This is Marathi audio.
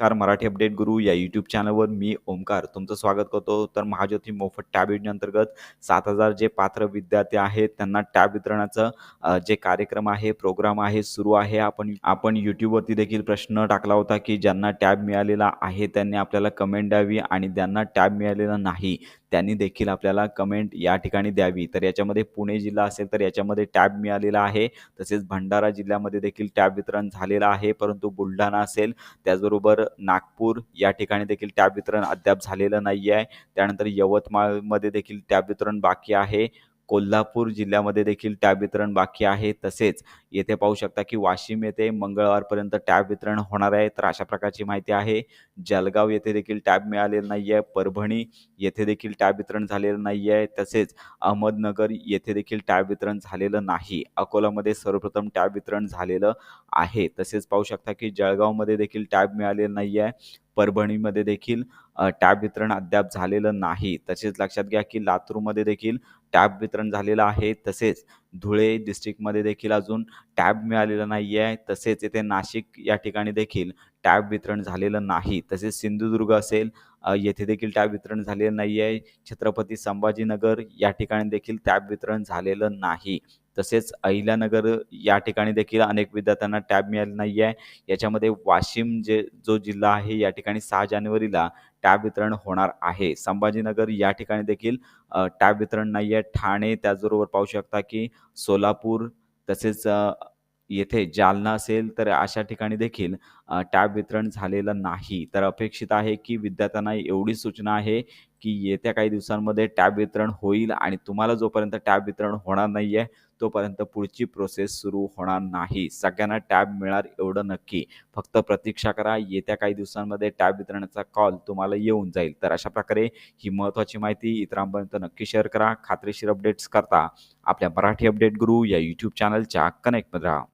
नमस्कार मराठी अपडेट गुरु या यूट्यूब चॅनलवर मी ओमकार तुमचं स्वागत करतो. तर महाज्योती मोफत टॅब योजनेअंतर्गत सात हजार जे पात्र विद्यार्थी आहेत त्यांना टॅब वितरणाचं जे कार्यक्रम आहे प्रोग्राम आहे सुरू आहे. आपण आपण यूट्यूबवरती देखील प्रश्न टाकला होता की ज्यांना टॅब मिळालेला आहे त्यांनी आपल्याला कमेंट द्यावी आणि ज्यांना टॅब मिळालेला नाही त्यांनी देखील आपल्याला कमेंट या ठिकाणी द्यावी. तर याच्यामध्ये पुणे जिल्हा असेल तर याच्यामध्ये टॅब मिळालेला आहे. तसेच भंडारा जिल्ह्यामध्ये देखील टॅब वितरण झालेलं आहे. परंतु बुलढाणा असेल त्याचबरोबर नागपूर या ठिकाणी देखील टॅब वितरण अद्याप झालेलं नाही आहे त्यानंतर यवतमाळमध्ये देखील टॅब वितरण बाकी आहे. कोल्हापूर जिल्ह्यामध्ये देखील टॅब वितरण बाकी आहे. तसेच येथे पाहू शकता की वाशिम येथे मंगळवारपर्यंत टॅब वितरण होणार आहे. तर अशा प्रकारची माहिती आहे. जळगाव येथे देखील टॅब मिळालेलं नाही आहे परभणी येथे देखील टॅब वितरण झालेलं नाही आहे तसेच अहमदनगर येथे देखील टॅब वितरण झालेलं नाही. अकोलामध्ये सर्वप्रथम टॅब वितरण झालेलं आहे. तसेच पाहू शकता की जळगावमध्ये देखील टॅब मिळालेलं नाही आहे परभणीमध्ये देखील टॅब वितरण अद्याप झालेलं नाही. तसेच लक्षात घ्या की लातूरमध्ये देखील टॅब वितरण झालेलं आहे. तसेच धुळे डिस्ट्रिक्टमध्ये देखील अजून टॅब मिळालेलं नाही आहे तसेच येथे नाशिक या ठिकाणी देखील टॅब वितरण झालेलं नाही. तसेच सिंधुदुर्ग असेल येथे देखील टॅब वितरण झालेलं नाही आहे छत्रपती संभाजीनगर या ठिकाणी देखील टॅब वितरण झालेलं नाही. तसेच अहिल्यानगर या ठिकाणी देखील अनेक विद्यार्थ्यांना टॅब मिळाली नाही आहे याच्यामध्ये वाशिम जे जो जिल्हा आहे या ठिकाणी सहा जानेवारीला टॅब वितरण होणार आहे. संभाजीनगर या ठिकाणी देखील टॅब वितरण नाही आहे ठाणे त्याचबरोबर पाहू शकता की सोलापूर तसेच येथे जालना असेल तर अशा ठिकाणी देखील टॅब वितरण झालेलं नाही. तर अपेक्षित आहे की विद्यार्थ्यांना एवढी सूचना आहे की येत्या काही दिवसांमध्ये टॅब वितरण होईल आणि तुम्हाला जोपर्यंत टॅब वितरण होणार नाही आहे तोपर्यंत पुढची प्रोसेस सुरू होणार नाही. सगळ्यांना टॅब मिळणार एवढं नक्की. फक्त प्रतीक्षा करा येत्या काही दिवसांमध्ये टॅब वितरणाचा कॉल तुम्हाला येऊन जाईल. तर अशा प्रकारे ही महत्त्वाची माहिती इतरांपर्यंत नक्की शेअर करा. खात्रीशीर अपडेट्स करता. आपल्या मराठी अपडेट गुरु या यूट्यूब चॅनलच्या कनेक्टमध्ये राहा.